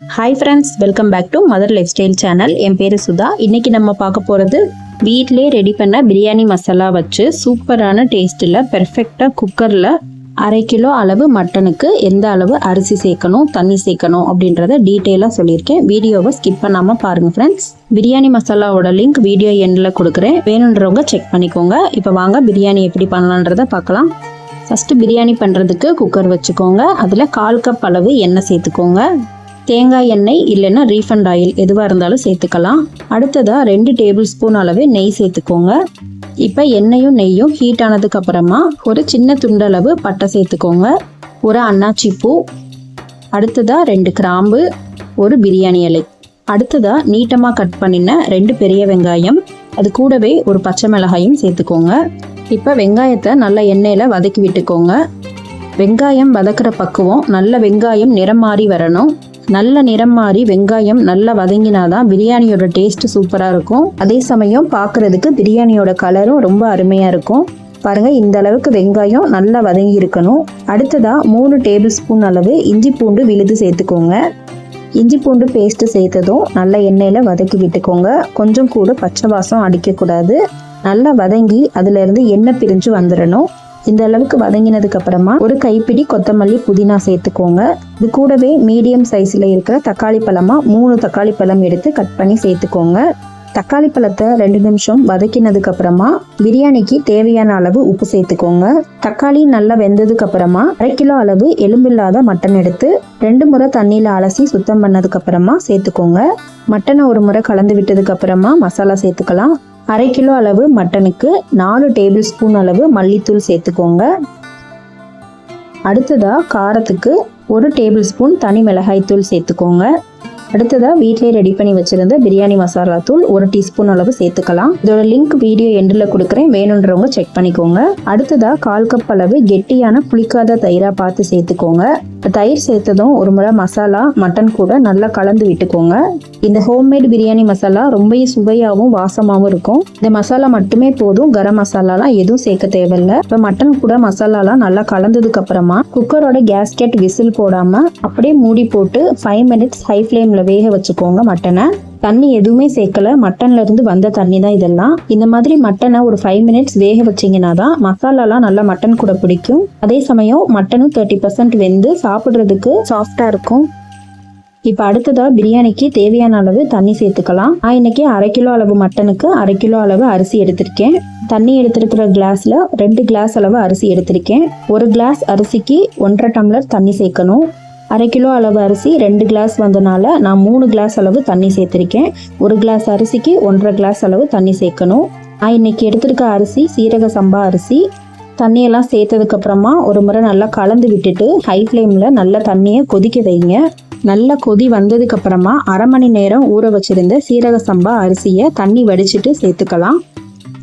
Hi friends welcome back to mother life style channel என் பேர் சுதா. இன்னைக்கு நம்ம பார்க்க போகிறது வீட்டிலே ரெடி பண்ண பிரியாணி மசாலா வச்சு சூப்பரான டேஸ்ட்டில் பெர்ஃபெக்டாக குக்கரில் அரை கிலோ அளவு மட்டனுக்கு எந்த அளவு அரிசி சேர்க்கணும் தண்ணி சேர்க்கணும் அப்படின்றத டீட்டெயிலாக சொல்லியிருக்கேன். வீடியோவை ஸ்கிப் பண்ணாமல் பாருங்கள் ஃப்ரெண்ட்ஸ் பிரியாணி மசாலாவோட லிங்க் வீடியோ எண்டில் கொடுக்குறேன். வேணுன்றவங்க செக் பண்ணிக்கோங்க. இப்போ வாங்க பிரியாணி எப்படி பண்ணலான்றதை பார்க்கலாம். ஃபஸ்ட்டு பிரியாணி பண்ணுறதுக்கு குக்கர் வச்சுக்கோங்க. அதில் கால் கப் அளவு எண்ணெய் சேர்த்துக்கோங்க. தேங்காய் எண்ணெய் இல்லைன்னா ரீஃபண்ட் ஆயில் எதுவாக இருந்தாலும் சேர்த்துக்கலாம். அடுத்ததாக ரெண்டு டேபிள் ஸ்பூன் அளவு நெய் சேர்த்துக்கோங்க. இப்போ எண்ணெயும் நெய்யும் ஹீட் ஆனதுக்கு அப்புறமா ஒரு சின்ன துண்டளவு பட்டை சேர்த்துக்கோங்க. ஒரு அன்னாச்சி பூ. அடுத்ததாக ரெண்டு கிராம்பு ஒரு பிரியாணி இலை. அடுத்ததாக நீட்டமாக கட் பண்ணின ரெண்டு பெரிய வெங்காயம். அது கூடவே ஒரு பச்சை மிளகாயும் சேர்த்துக்கோங்க. இப்போ வெங்காயத்தை நல்லா எண்ணெயில் வதக்கி விட்டுக்கோங்க. வெங்காயம் வதக்குற பக்குவம் நல்ல வெங்காயம் நிறம் மாறி வரணும். நல்ல நிறம் மாறி வெங்காயம் நல்லா வதங்கினாதான் பிரியாணியோட டேஸ்ட் சூப்பராக இருக்கும். அதே சமயம் பார்க்குறதுக்கு பிரியாணியோட கலரும் ரொம்ப அருமையாக இருக்கும். பாருங்க இந்த அளவுக்கு வெங்காயம் நல்லா வதங்கி இருக்கணும். அடுத்ததா மூணு டேபிள் ஸ்பூன் அளவு இஞ்சி பூண்டு விழுது சேர்த்துக்கோங்க. இஞ்சி பூண்டு பேஸ்ட்டு சேர்த்ததும் நல்லா எண்ணெயில் வதக்கி விட்டுக்கோங்க. கொஞ்சம் கூட பச்சை வாசம் அடிக்கக்கூடாது. நல்லா வதங்கி அதுலேருந்து எண்ணெய் பிரிஞ்சு வந்துடணும் இந்த அளவுக்கு வதங்கினதுக்கு அப்புறமா ஒரு கைப்பிடி கொத்தமல்லி புதினா சேர்த்துக்கோங்க. இது கூடவே மீடியம் சைஸில் இருக்கிற தக்காளி பழமா மூணு தக்காளி பழம் எடுத்து கட் பண்ணி சேர்த்துக்கோங்க. தக்காளி பழத்தை ரெண்டு நிமிஷம் வதக்கினதுக்கு அப்புறமா பிரியாணிக்கு தேவையான அளவு உப்பு சேர்த்துக்கோங்க. தக்காளி நல்லா வெந்ததுக்கு அப்புறமா அரை கிலோ அளவு எலும்பில்லாத மட்டன் எடுத்து ரெண்டு முறை தண்ணியில் அலசி சுத்தம் பண்ணதுக்கு அப்புறமா சேர்த்துக்கோங்க. மட்டனை ஒரு முறை கலந்து விட்டதுக்கு அப்புறமா மசாலா சேர்த்துக்கலாம். அரை கிலோ அளவு மட்டனுக்கு நாலு டேபிள் ஸ்பூன் அளவு மல்லித்தூள் சேர்த்துக்கோங்க. அடுத்ததாக காரத்துக்கு ஒரு டேபிள் ஸ்பூன் தனி மிளகாய்த்தூள் சேர்த்துக்கோங்க. அடுத்ததாக வீட்டிலே ரெடி பண்ணி வச்சுருந்த பிரியாணி மசாலா தூள் ஒரு டீஸ்பூன் அளவு சேர்த்துக்கலாம். இதோட லிங்க் வீடியோ எண்டில் கொடுக்குறேன். வேணுன்றவங்க செக் பண்ணிக்கோங்க. அடுத்ததாக கால் கப் அளவு கெட்டியான புளிக்காத தயிராக பார்த்து சேர்த்துக்கோங்க. தயிர் சேர்த்ததும் ஒரு முறை மசாலா மட்டன் கூட நல்லா கலந்து விட்டுக்கோங்க. இந்த ஹோம்மேட் பிரியாணி மசாலா ரொம்ப சுவையாகவும் வாசமாகவும் இருக்கும். இந்த மசாலா மட்டுமே போதும். கரம் மசாலாலாம் எதுவும் சேர்க்க தேவையில்லை. இப்போ மட்டன் கூட மசாலாலாம் நல்லா கலந்ததுக்கு அப்புறமா குக்கரோட கேஸ்கெட் விசில் போடாமல் அப்படியே மூடி போட்டு ஃபைவ் மினிட்ஸ் ஹை ஃப்ளேமில் வேக வச்சுக்கோங்க மட்டனை. தண்ணி எதுவுமே சேர்க்கல. மட்டன்ல இருந்து வந்த தண்ணி தான் இதெல்லாம். இந்த மாதிரி மட்டனை ஒரு ஃபைவ் மினிட்ஸ் வேக வச்சீங்கன்னா தான் மசாலாலாம் நல்லா மட்டன் கூட பிடிக்கும். அதே சமயம் மட்டனும் தேர்ட்டி பர்சன்ட் வெந்து சாப்பிட்றதுக்கு சாஃப்டாக இருக்கும். இப்போ அடுத்ததாக பிரியாணிக்கு தேவையான அளவு தண்ணி சேர்த்துக்கலாம். நான் இன்னைக்கு அரை கிலோ அளவு மட்டனுக்கு அரை கிலோ அளவு அரிசி எடுத்திருக்கேன். தண்ணி எடுத்திருக்கிற கிளாஸில் ரெண்டு கிளாஸ் அளவு அரிசி எடுத்திருக்கேன். ஒரு கிளாஸ் அரிசிக்கு ஒன்றரை டம்ளர் தண்ணி சேர்க்கணும். அரை கிலோ அளவு அரிசி ரெண்டு கிளாஸ் வந்தனால நான் மூணு கிளாஸ் அளவு தண்ணி சேர்த்துருக்கேன். ஒரு கிளாஸ் அரிசிக்கு ஒன்றரை கிளாஸ் அளவு தண்ணி சேர்க்கணும். நான் இன்னைக்கு எடுத்திருக்க அரிசி சீரக சம்பா அரிசி தண்ணியெல்லாம் சேர்த்ததுக்கப்புறமா ஒரு முறை நல்லா கலந்து விட்டுட்டு ஹை ஃப்ளேமில் நல்லா தண்ணியை கொதிக்க வைங்க. நல்லா கொதி வந்ததுக்கப்புறமா அரை மணி நேரம் ஊற வச்சிருந்த சீரக சம்பா அரிசியை தண்ணி வடிச்சிட்டு சேர்த்துக்கலாம்.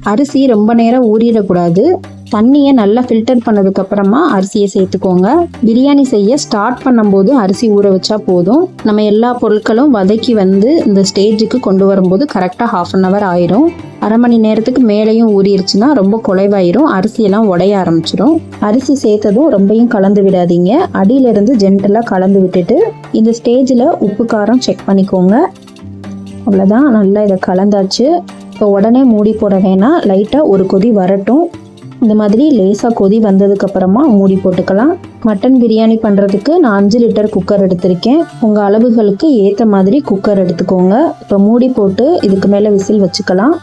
அரிசி ரொம்ப நேரம் ஊறிடக்கூடாது. தண்ணியை நல்லா ஃபில்டர் பண்ணதுக்கப்புறமா அரிசியை சேர்த்துக்கோங்க. பிரியாணி செய்ய ஸ்டார்ட் பண்ணும்போது அரிசி ஊற வச்சா போதும். நம்ம எல்லா பொருட்களும் வதக்கி வந்து இந்த ஸ்டேஜுக்கு கொண்டு வரும்போது கரெக்டாக ஹாஃப் அன் ஹவர் ஆயிரும். அரை மணி நேரத்துக்கு மேலேயும் ஊறிடுச்சுன்னா ரொம்ப குலைவாயிரும். அரிசியெல்லாம் உடைய ஆரம்பிச்சிடும் அரிசி சேர்த்ததும் ரொம்பையும் கலந்து விடாதீங்க. அடியிலிருந்து ஜென்டலாக கலந்து விட்டுட்டு இந்த ஸ்டேஜில் உப்பு காரம் செக் பண்ணிக்கோங்க. அவ்வளோதான் நல்லா இதை கலந்தாச்சு. இப்போ உடனே மூடி போட வேணாம் லைட்டாக ஒரு கொதி வரட்டும். இந்த மாதிரி லேசாக கொதி வந்ததுக்கப்புறமா மூடி போட்டுக்கலாம். மட்டன் பிரியாணி பண்ணுறதுக்கு நான் அஞ்சு லிட்டர் குக்கர் எடுத்திருக்கேன். உங்கள் அளவுகளுக்கு ஏற்ற மாதிரி குக்கர் எடுத்துக்கோங்க. இப்போ மூடி போட்டு இதுக்கு மேலே விசில் வச்சுக்கலாம்.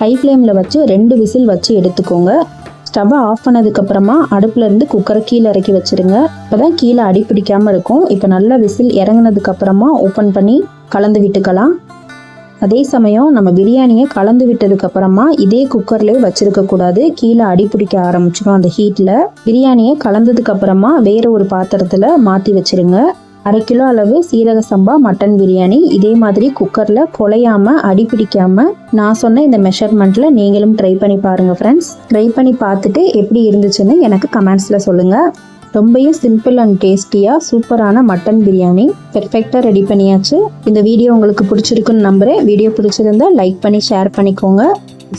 ஹை ஃப்ளேமில் வச்சு ரெண்டு விசில் வச்சு எடுத்துக்கோங்க. ஸ்டவ்வை ஆஃப் பண்ணதுக்கப்புறமா அடுப்புலேருந்து குக்கரை கீழே இறக்கி வச்சுருங்க. இப்போ தான் கீழே அடி பிடிக்காமல் இருக்கும். இப்போ நல்லா விசில் இறங்குனதுக்கப்புறமா ஓப்பன் பண்ணி கலந்து விட்டுக்கலாம். அதே சமயம் நம்ம பிரியாணியை கலந்து விட்டதுக்கு அப்புறமா இதே குக்கர்லேயே வச்சிருக்க கூடாது. கீழே அடிப்பிடிக்க ஆரம்பிச்சிடும் அந்த ஹீட்டில் பிரியாணியை கலந்ததுக்கு அப்புறமா வேற ஒரு பாத்திரத்தில் மாற்றி வச்சிருங்க. அரை கிலோ அளவு சீரக சம்பா மட்டன் பிரியாணி. இதே மாதிரி குக்கரில் குலையாம அடி நான் சொன்ன இந்த மெஷர்மெண்ட்டில் நீங்களும் ட்ரை பண்ணி பாருங்க ஃப்ரெண்ட்ஸ் ட்ரை பண்ணி பார்த்துட்டு எப்படி இருந்துச்சுன்னு எனக்கு கமெண்ட்ஸில் சொல்லுங்கள் ரொம்பவும் சிம்பிள் அண்ட் டேஸ்டியாக சூப்பரான மட்டன் பிரியாணி. பெர்ஃபெக்டாக ரெடி பண்ணியாச்சு. இந்த வீடியோ உங்களுக்கு பிடிச்சிருக்குன்னு நம்புகிறேன் வீடியோ பிடிச்சிருந்தா லைக் பண்ணி ஷேர் பண்ணிக்கோங்க.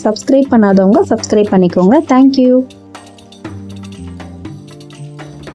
சப்ஸ்கிரைப் பண்ணாதவங்க சப்ஸ்கிரைப் பண்ணிக்கோங்க. தேங்க்யூ